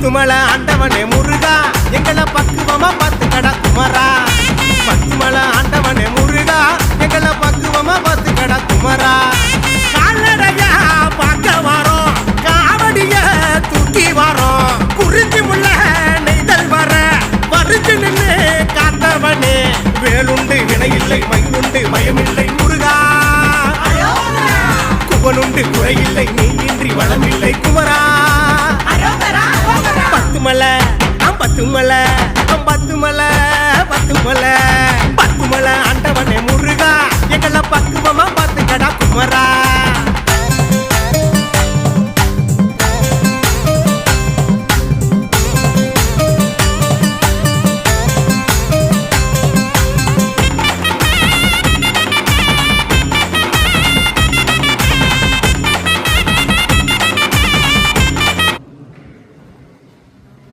பத்துமலை ஆண்டவனே முருகா. எங்களை பக்குவமா பத்து கடா குமரா பத்துமலை ஆண்டவனே முருகா. எங்களை பக்குவமா பத்து கடா குமரா கால்நடையா பார்க்க வரோம். காவடிய தூக்கி வரோம். குறிஞ்சி முள்ள நெய்தல் வர. பறிச்சு நின்று காத்தவனே. வேலுண்டு வினையில்லை மயிலுண்டு பயமில்லை முருகா. குவனுண்டு குறையில்லை நீ இன்றி வளமில்லை. குமரா பத்து மலை பத்து மலை பத்து மலை பத்து மலை.